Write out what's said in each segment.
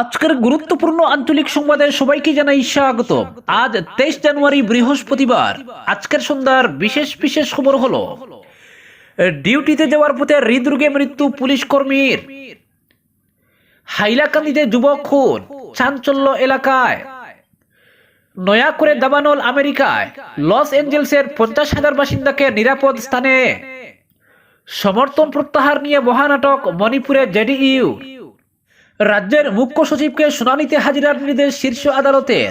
আজকের গুরুত্বপূর্ণ আঞ্চলিক সংবাদে সবাইকে জানাই স্বাগত। আজ তেইশ জানুয়ারি, বৃহস্পতিবার। আজকের সন্ধ্যার বিশেষ বিশেষ খবর হলো, ডিউটিতে যাওয়ার পথে হৃদরোগে মৃত্যু পুলিশ কর্মীর। হাইলাকান্দিতে যুবক খুন, চাঞ্চল্য এলাকায়। নয়া করে দাবানল, আমেরিকায়। লস এঞ্জেলসের পঞ্চাশ হাজার বাসিন্দাকে নিরাপদ স্থানে। সমর্থন প্রত্যাহার নিয়ে মহানাটক, মণিপুরে জেডিইউ। রাজ্যের মুখ্য সচিবকে শুনানিতে হাজিরার নির্দেশ শীর্ষ আদালতের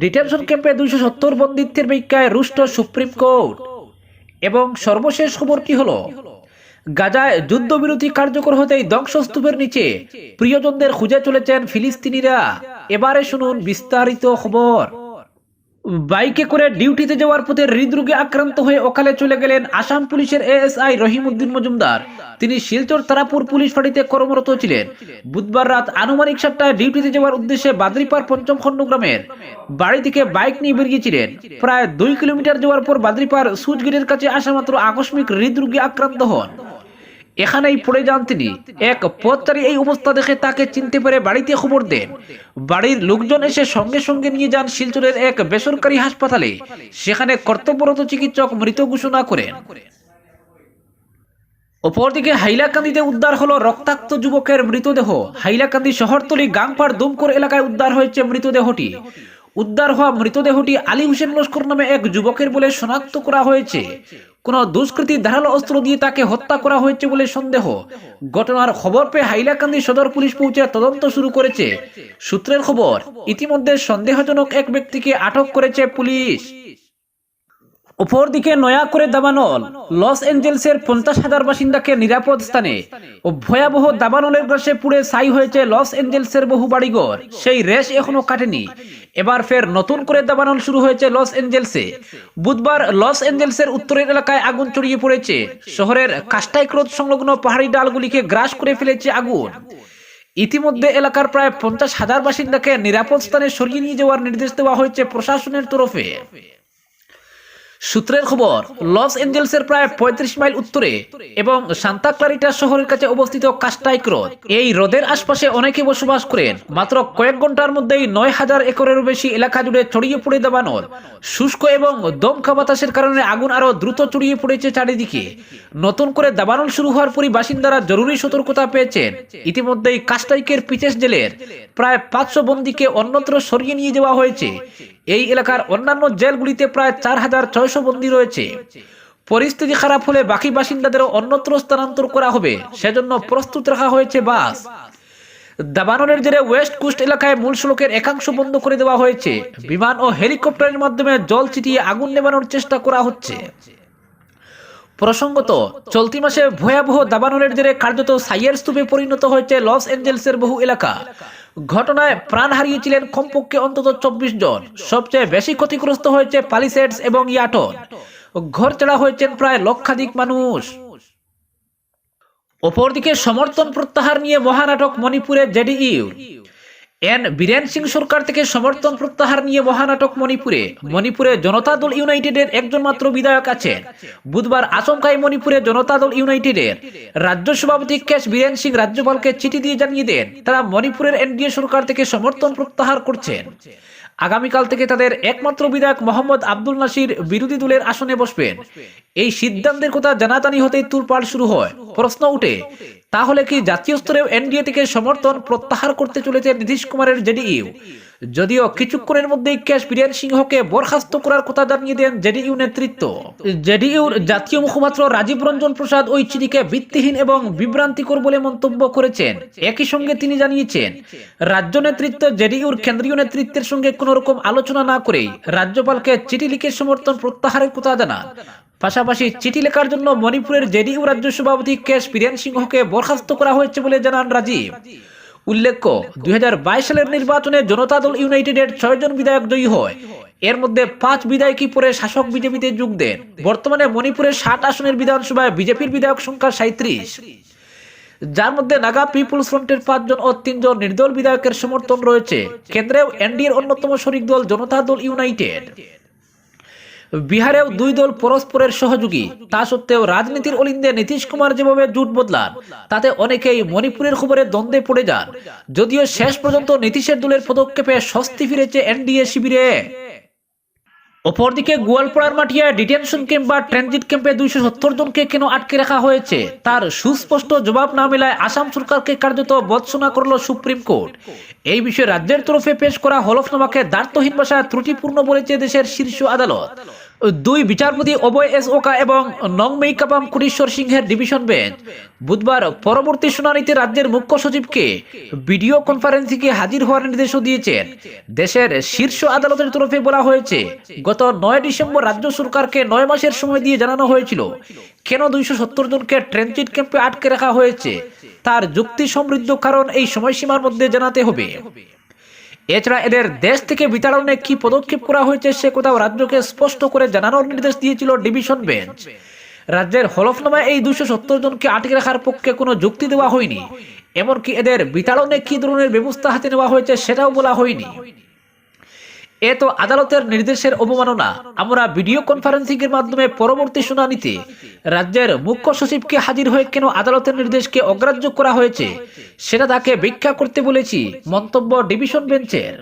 ডিটেনশন ক্যাম্পে দুইশো সত্তর বন্দিত্বের ভিক্ষায় রুষ্ট সুপ্রিম কোর্ট। এবং সর্বশেষ খবর কি হল? গাজায় যুদ্ধবিরতি কার্যকর হতেই ধ্বংসস্তূপের নিচে প্রিয়জনদের খুঁজে চলেছেন ফিলিস্তিনিরা। এবারে শুনুন বিস্তারিত খবর। বাইকে করে ডিউটিতে যাওয়ার পথে হৃদরোগে আক্রান্ত হয়ে অকালে চলে গেলেন আসাম পুলিশের এএসআই রহিমউদ্দিন মজুমদার। তিনি শিলচর তারাপুর পুলিশ ফাঁড়িতে কর্মরত ছিলেন। বুধবার রাত আনুমানিক সাতটায় ডিউটিতে যাওয়ার উদ্দেশ্যে বাদ্রিপাড় পঞ্চম খণ্ড গ্রামের বাড়ি থেকে বাইক নিয়ে বেরিয়েছিলেন প্রায় দুই কিলোমিটার যাওয়ার পর বাদ্রিপাড় সুচ গেটের কাছে আসা মাত্র আকস্মিক হৃদরোগে আক্রান্ত হন। এখানেই পড়ে যান তিনি। এক পথচারী এই অবস্থা দেখে তাকে চিনতে পেরে বাড়িতে খবর দেন। বাড়ির লোকজন এসে সঙ্গে সঙ্গে নিয়ে যান শিলচরের এক বেসরকারি হাসপাতালে। সেখানে কর্তব্যরত চিকিৎসক মৃত ঘোষণা করেন। অপরদিকে হাইলাকান্দিতে উদ্ধার হলো রক্তাক্ত যুবকের মৃতদেহ। হাইলাকান্দি শহরতলি গাংপাড় দুমকর এলাকায় উদ্ধার হয়েছে মৃতদেহটি। উদ্ধার হওয়া মৃতদেহটি আলী হোসেন লস্কর নামে এক যুবকের বলে শনাক্ত করা হয়েছে। কোন দুষ্কৃতী ধারালো অস্ত্র দিয়ে তাকে হত্যা করা হয়েছে বলে সন্দেহ। ঘটনার খবর পেয়ে হাইলাকান্দি সদর পুলিশ পৌঁছে তদন্ত শুরু করেছে। সূত্রের খবর, ইতিমধ্যে সন্দেহজনক এক ব্যক্তিকে আটক করেছে পুলিশ। অপরদিকে নয়া করে দাবানল, লস এঞ্জেলসের পঞ্চাশ হাজার বাসিন্দাকে নিরাপদ স্থানে ও ভয়াবহ দাবানলের গ্রাসে পুড়ে ছাই হয়েছে লস এঞ্জেলসের বহু বাড়িঘর। সেই রেশ এখনও কাটেনি। এবার ফের নতুন করে দাবানল শুরু হয়েছে লস এঞ্জেলসে। বুধবার লস এঞ্জেলসের উত্তরের এলাকায় আগুন ছড়িয়ে পড়েছে। শহরের কাস্টাই ক্রোধ সংলগ্ন পাহাড়ি ডালগুলিকে গ্রাস করে ফেলেছে আগুন। ইতিমধ্যে এলাকার প্রায় পঞ্চাশ হাজার বাসিন্দাকে নিরাপদ স্থানে সরিয়ে নিয়ে যাওয়ার নির্দেশ দেওয়া হয়েছে প্রশাসনের তরফে। সূত্রের খবর, লস এঞ্জেলসের প্রায় পঁয়ত্রিশ মাইল উত্তরে এবং সান্তা ক্লারিটা শহরের কাছে অবস্থিত কাস্টাইক হ্রদ এই হ্রদের আশপাশে অনেকে বসবাস করেন, মাত্র কয়েক ঘণ্টার মধ্যেই নয় হাজার একরেরও বেশি এলাকা জুড়ে ছড়িয়ে পড়ে দেবানোর শুষ্ক এবং দমকা বাতাসের কারণে আগুন আরও দ্রুত ছড়িয়ে পড়েছে চারিদিকে। নতুন করে দাবানল শুরু হওয়ার পরই বাসিন্দারা জরুরি সতর্কতা পেয়েছেন। ইতিমধ্যেই কাস্টাইকের পিচেস জেলের প্রায় পাঁচশো বন্দীকে অন্যত্র সরিয়ে নিয়ে যাওয়া হয়েছে। এই এলাকার অন্যান্য জেলগুলিতে প্রায় চার হাজার ছয়শো বন্দী রয়েছে। পরিস্থিতি খারাপ হলে বাকি বাসিন্দাদেরও অন্যত্র স্থানান্তর করা হবে। সেজন্য প্রস্তুত রাখা হয়েছে বাস। দাবানলের জেরে ওয়েস্ট কোস্ট এলাকায় মূল সড়কের একাংশ বন্ধ করে দেওয়া হয়েছে। বিমান ও হেলিকপ্টারের মাধ্যমে জল ছিটিয়ে আগুন নেবানোর চেষ্টা করা হচ্ছে। প্রসঙ্গত, চলতি মাসে ভয়াবহ দাবানলের জেরে কার্যত সাইয়ের স্তূপে পরিণত হয়েছে লস এঞ্জেলসের বহু এলাকা। ঘটনায় প্রাণ হারিয়েছিলেন কমপক্ষে অন্তত চব্বিশ জন। সবচেয়ে বেশি ক্ষতিগ্রস্ত হয়েছে পালিসেডস এবং ইয়াটন ঘর চেড়া হয়েছেন প্রায় লক্ষাধিক মানুষ। অপরদিকে সমর্থন প্রত্যাহার নিয়ে মহানাটক মণিপুরে জেডিইউ। এন বীরেন সিং সরকার থেকে সমর্থন প্রত্যাহার নিয়ে মহানাটক মণিপুরে। মণিপুরে জনতা দল ইউনাইটেডের একজন মাত্র বিধায়ক আছে বুধবার আচমকায় মণিপুরে জনতা দল ইউনাইটেডের রাজ্য সভাপতি কেশ বীরেন সিং রাজ্যপালকে চিঠি দিয়ে জানিয়ে দেন, তারা মণিপুরের এনডিএ সরকার থেকে সমর্থন প্রত্যাহার করছেন। আগামীকাল থেকে তাদের একমাত্র বিধায়ক মোহাম্মদ আব্দুল নাসির বিরোধী দলের আসনে বসবেন। এই সিদ্ধান্তের কথা জানাতানি হতেই তুরপাল শুরু হয়। প্রশ্ন উঠে, তাহলে কি জাতীয় স্তরেও এনডিএ থেকে সমর্থন প্রত্যাহার করতে চলেছে নীতিশ কুমারের জেডিইউ? যদিও কিছুক্ষণের মধ্যেই ক্যাশ বীরেন সিংহকে বরখাস্ত করার কথা জানিয়ে দেন জেডিইউ নেতৃত্ব। জেডিইউর জাতীয় মুখপাত্র রাজীব রঞ্জন প্রসাদ ওই চিঠিকে ভিত্তিহীন এবং বিভ্রান্তিকর বলে মন্তব্য করেছেন। একই সঙ্গে তিনি জানিয়েছেন, রাজ্য নেতৃত্ব জেডিইউর কেন্দ্রীয় নেতৃত্বের সঙ্গে কোন রকম আলোচনা না করেই রাজ্যপালকে চিঠি লিখে সমর্থন প্রত্যাহারের কথা জানান। পাশাপাশি চিঠি লেখার জন্য মণিপুরের জেডিইউ রাজ্য সভাপতি কেশ বীরেন সিংহকে বরখাস্ত করা হয়েছে বলে জানান রাজীব। উল্লেখ্য, দুই সালের নির্বাচনে জনতা দল ইউনাইটেডের ছয়জন বিধায়ক জয়ী হয়। এর মধ্যে পাঁচ বিধায়কই পরে শাসক বিজেপিতে যোগ দেন। বর্তমানে মণিপুরের ষাট আসনের বিধানসভায় বিজেপির বিধায়ক সংখ্যা সাঁত্রিশ যার মধ্যে নাগা পিপুলস ফ্রন্টের পাঁচজন ও তিনজন নির্দল বিধায়কের সমর্থন রয়েছে। কেন্দ্রেও এনডিএর অন্যতম শরিক দল জনতা দল ইউনাইটেড। বিহারেও দুই দল পরস্পরের সহযোগী। তা সত্ত্বেও রাজনীতির অলিন্দে নীতিশ কুমার যেভাবে জুট বদলান, তাতে অনেকেই মণিপুরের খবরে দ্বন্দ্বে পড়ে যান। যদিও শেষ পর্যন্ত নীতিশের দলের পদক্ষেপে স্বস্তি ফিরেছে এনডিএ শিবিরে। অপরদিকে গোয়ালপাড়ার মাঠিয়া ডিটেনশন ক্যাম্প বা ট্রানজিট ক্যাম্পে দুইশো সত্তর জনকে কেন আটকে রাখা হয়েছে, তার সুস্পষ্ট জবাব না মেলায় আসাম সরকারকে কার্যত বৎসনা করল সুপ্রিম কোর্ট। এই বিষয়ে রাজ্যের তরফে পেশ করা হলফনামাকে দার্থহীন ভাষায় ত্রুটিপূর্ণ বলেছে দেশের শীর্ষ আদালত। দুই বিচারপতি অভয় এস ওকা এবং নংমেই কাপাম কুটিশ্বর সিংহের ডিভিশন বেঞ্চ। বুধবার পরবর্তী শুনানিতে রাজ্যের মুখ্য সচিবকে ভিডিও কনফারেন্সিংয়ে হাজির হওয়ার নির্দেশও দিয়েছেন। দেশের শীর্ষ আদালতের তরফে বলা হয়েছে, গত নয় ডিসেম্বর রাজ্য সরকারকে নয় মাসের সময় দিয়ে জানানো হয়েছিল, কেন দুইশো সত্তর জনকে ট্রেনচিট ক্যাম্পে আটকে রাখা হয়েছে, তার যুক্তি সমৃদ্ধ কারণ এই সময়সীমার মধ্যে জানাতে হবে। এছাড়া এদের দেশ থেকে বিতাড়নে কি পদক্ষেপ করা হয়েছে সে কোথাও রাজ্যকে স্পষ্ট করে জানানোর নির্দেশ দিয়েছিল ডিভিশন বেঞ্চ। রাজ্যের হলফনামায় এই দুশো সত্তর জনকে আটকে রাখার পক্ষে কোনো যুক্তি দেওয়া হয়নি। এমনকি এদের বিতাড়নে কি ধরনের ব্যবস্থা হাতে নেওয়া হয়েছে সেটাও বলা হয়নি। এ তো আদালতের নির্দেশের অবমাননা। আমরা ভিডিও কনফারেন্সিং এর মাধ্যমে পরবর্তী শুনানিতে রাজ্যের মুখ্য সচিবকে হাজির হয়ে কেন আদালতের নির্দেশকে অগ্রাহ্য করা হয়েছে, সেটা তাকে ব্যাখ্যা করতে বলেছি মন্তব্য ডিভিশন বেঞ্চের।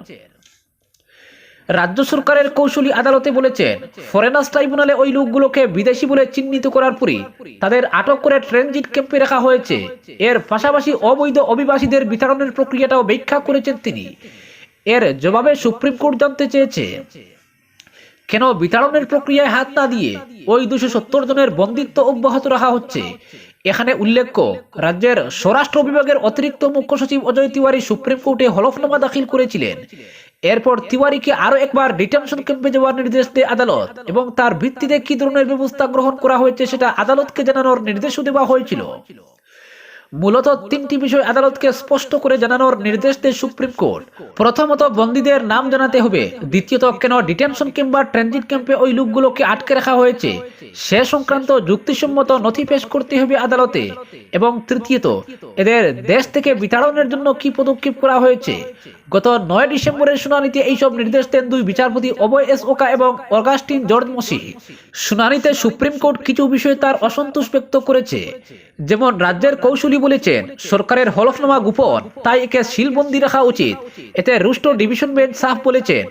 রাজ্য সরকারের কৌশলী আদালতে বলেছেন, ফরেনার্স ট্রাইব্যুনালে ওই লোকগুলোকে বিদেশি বলে চিহ্নিত করার পরই তাদের আটক করে ট্রেনজিট ক্যাম্পে রাখা হয়েছে। এর পাশাপাশি অবৈধ অভিবাসীদের বিতরণের প্রক্রিয়াটাও ব্যাখ্যা করেছেন তিনি। এর জবাবে সুপ্রিম কোর্ট জানতে চেয়েছে, কেন বিতাড়নের প্রক্রিয়ায় হাত না দিয়ে ওই দুশো সত্তর জনের বন্দিত্ব অব্যাহত রাখা হচ্ছে? এখানে উল্লেখ্য, রাজ্যের স্বরাষ্ট্র বিভাগের অতিরিক্ত মুখ্য সচিব অজয় তিওয়ারি সুপ্রিম কোর্টে হলফনামা দাখিল করেছিলেন। এরপর তিওয়ারিকে আরও একবার ডিটেনশন ক্যাম্পে যাওয়ার নির্দেশ দেয় আদালত এবং তার ভিত্তিতে কি ধরনের ব্যবস্থা গ্রহণ করা হয়েছে সেটা আদালতকে জানানোর নির্দেশও দেওয়া হয়েছিল। মূলত তিনটি বিষয় আদালতকে স্পষ্ট করে জানানোর নির্দেশ দেয় সুপ্রিম কোর্ট। প্রথমত, বন্দীদের নাম জানাতে হবে। দ্বিতীয়ত, কেন ডিটেনশন কিংবা ট্রানজিট ক্যাম্পে ওই লোকগুলোকে আটকে রাখা হয়েছে? সে সংক্রান্ত যুক্তিসম্মত নথি পেশ করতে হবে আদালতে। এবং তৃতীয়ত, এদের দেশ থেকে বিতাড়নের জন্য কি পদক্ষেপ করা হয়েছে? গত নয় ডিসেম্বরের শুনানিতে এইসব নির্দেশ দেন দুই বিচারপতি অভয় এস ওকা এবং অগাস্টিন জর্জ মসি শুনানিতে সুপ্রিম কোর্ট কিছু বিষয়ে তার অসন্তোষ ব্যক্ত করেছে। যেমন রাজ্যের কৌশলী বলেছেন, সরকারের হলফনামা গোপন, তাই একে শিলবন্দি রাখা উচিত। এতে রুষ্ট ডিভিশন বেঞ্চ সাফ বলেছেন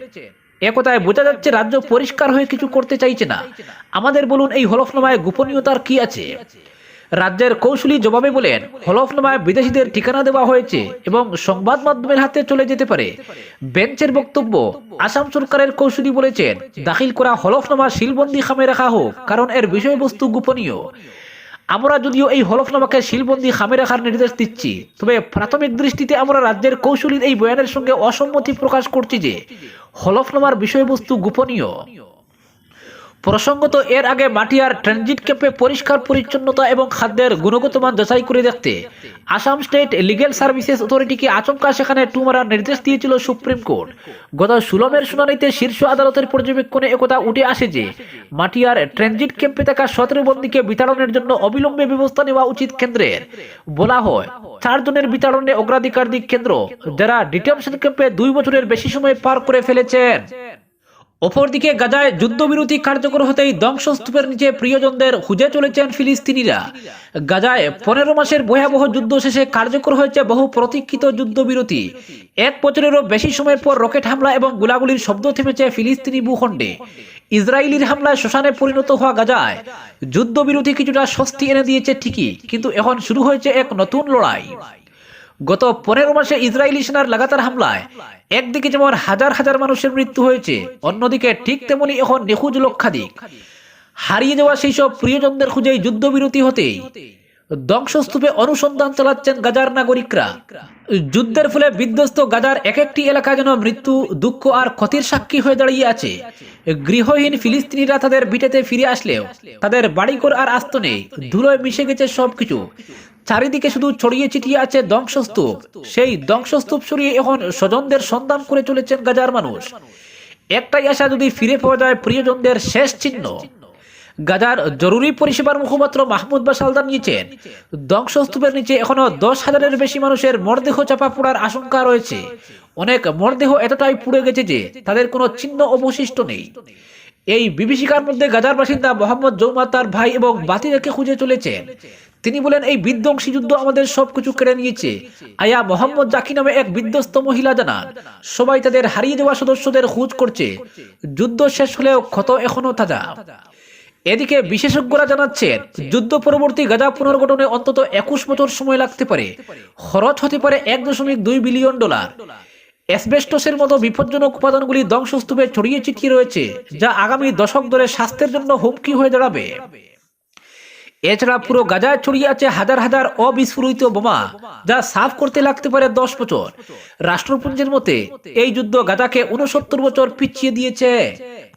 একথায় বোঝা যাচ্ছে রাজ্য পরিষ্কার হয়ে কিছু করতে চাইছে না। আমাদের বলুন, এই হলফনামায় গোপনীয়তার কি আছে? রাজ্যের কৌশলী জবাবে বলেন, হলফনামায় বিদেশিদের ঠিকানা দেওয়া হয়েছে এবং সংবাদ মাধ্যমের হাতে চলে যেতে পারে। বেঞ্চের বক্তব্য, আসাম সরকারের কৌশলী বলেছেন, দাখিল করা হলফনামা শিলবন্দি খামে রাখা হোক, কারণ এর বিষয়বস্তু গোপনীয়। আমরা যদিও এই হলফনামাকে শিলবন্দি খামে রাখার নির্দেশ দিচ্ছি, তবে প্রাথমিক দৃষ্টিতে আমরা রাজ্যের কৌশলীর এই বয়ানের সঙ্গে অসম্মতি প্রকাশ করছি যে, হলফনামার বিষয়বস্তু গোপনীয়। প্রসঙ্গত, এর আগে মাটিয়ার ট্রানজিট ক্যাম্পে পরিষ্কার পরিচ্ছন্নতা এবং খাদ্যের গুণগত মান যাচাই করে দেখতে আসাম স্টেট লিগ্যাল সার্ভিসেস অথরিটিকে আচমকা সেখানে টু মারার নির্দেশ দিয়েছিল সুপ্রিম কোর্ট। গত সুলমের শুনানিতে শীর্ষ আদালতের পর্যবেক্ষণে একথা উঠে আসে যে মাটিয়ার ট্রানজিট ক্যাম্পে থাকা সতেরো বন্দীকে বিতরণের জন্য অবিলম্বে ব্যবস্থা নেওয়া উচিত কেন্দ্রের। বলা হয় চারজনের বিতরণে অগ্রাধিকার দিক কেন্দ্র, যারা ডিটেনশন ক্যাম্পে দুই বছরের বেশি সময় পার করে ফেলেছেন। অপরদিকে গাজায় যুদ্ধবিরতি কার্যকর হতেই ধ্বংসস্তূপের নিচে প্রিয়জনদের খুঁজে চলেছেন ফিলিস্তিনিরা। গাজায় পনেরো মাসের ভয়াবহ যুদ্ধ শেষে কার্যকর হয়েছে বহু প্রতীক্ষিত যুদ্ধবিরতি। এক বছরেরও বেশি সময়ের পর রকেট হামলা এবং গোলাগুলির শব্দ থেমেছে ফিলিস্তিনি ভূখণ্ডে। ইসরায়েলির হামলায় শ্মশানে পরিণত হওয়া গাজায় যুদ্ধবিরতি কিছুটা স্বস্তি এনে দিয়েছে ঠিকই, কিন্তু এখন শুরু হয়েছে এক নতুন লড়াই। গত পনেরো মাসে ইসরায়েলি সেনার লাগাতার হামলায় একদিকে যেমন হাজার হাজার মানুষের মৃত্যু হয়েছে, অন্যদিকে ঠিক তেমনি এখন নিখোঁজ লক্ষাধিক। হারিয়ে যাওয়া সেই সব প্রিয়জনদের খুঁজেই যুদ্ধবিরতি হতেই ধ্বংসস্তূপে অনুসন্ধান চালাচ্ছেন গাজার নাগরিকরা। যুদ্ধের ফলে বিধ্বস্ত গাজার এক একটি এলাকা যেন মৃত্যু, দুঃখ আর ক্ষতির সাক্ষী হয়ে দাঁড়িয়ে আছে। গৃহহীন ফিলিস্তিনিরা তাদের ভিটেতে ফিরে আসলেও তাদের বাড়িঘর আর আস্ত নেই, ধুলোয় মিশে গেছে সবকিছু। চারিদিকে শুধু ছড়িয়ে ছিটিয়ে আছে ধ্বংসস্তূপ। সেই ধ্বংসস্তূপ সরিয়ে এখন স্বজনদের সন্ধান করে চলেছেন গাজার মানুষ। একটাই আশা যদি ফিরে পাওয়া যায় প্রিয়জনদের শেষ চিহ্ন। গাজার জরুরি পরিষেবার মুখপাত্র মাহমুদ বাসাল জানিয়েছেন ধ্বংসস্তূপের নিচে এখনও দশ হাজারের বেশি মানুষের মরদেহ চাপা পড়ার আশঙ্কা রয়েছে। অনেক মরদেহ এতটাই পুড়ে গেছে যে তাদের কোনো চিহ্ন অবশিষ্ট নেই। এই বিভীষিকার মধ্যে গাজার বাসিন্দা মোহাম্মদ জৌমা তার ভাই এবং বাতিরাকে খুঁজে চলেছেন। তিনি বলেন, এই বিধ্বংসী যুদ্ধ আমাদের সবকিছু কেড়ে নিয়েছে। আয়া মোহাম্মদ জাকি নামে এক বিধ্বস্ত মহিলা জানান, সবাই তাদের হারিয়ে দেওয়া সদস্যদের খোঁজ করছে। যুদ্ধ শেষ হলেও ক্ষত এখনও তাজা। এদিকে বিশেষজ্ঞরা জানাচ্ছেন যুদ্ধ পরবর্তী গাজা পুনর্গঠনে অন্তত একুশ বছর সময় লাগতে পারে। খরচ হতে পারে এক দশমিক দুই বিলিয়ন ডলার। অ্যাসবেস্টসের মতো বিপজ্জনক উপাদানগুলি ধ্বংসস্তূপে ছড়িয়ে ছিটিয়ে রয়েছে, যা আগামী দশক ধরে স্বাস্থ্যের জন্য হুমকি হয়ে দাঁড়াবে। এছাড়া পুরো গাজায় ছড়িয়ে আছে হাজার হাজার অবিস্ফোরিত বোমা, যা সাফ করতে লাগতে পারে দশ বছর। রাষ্ট্রপুঞ্জের মতে, এই যুদ্ধ গাজাকে উনসত্তর বছর পিছিয়ে দিয়েছে।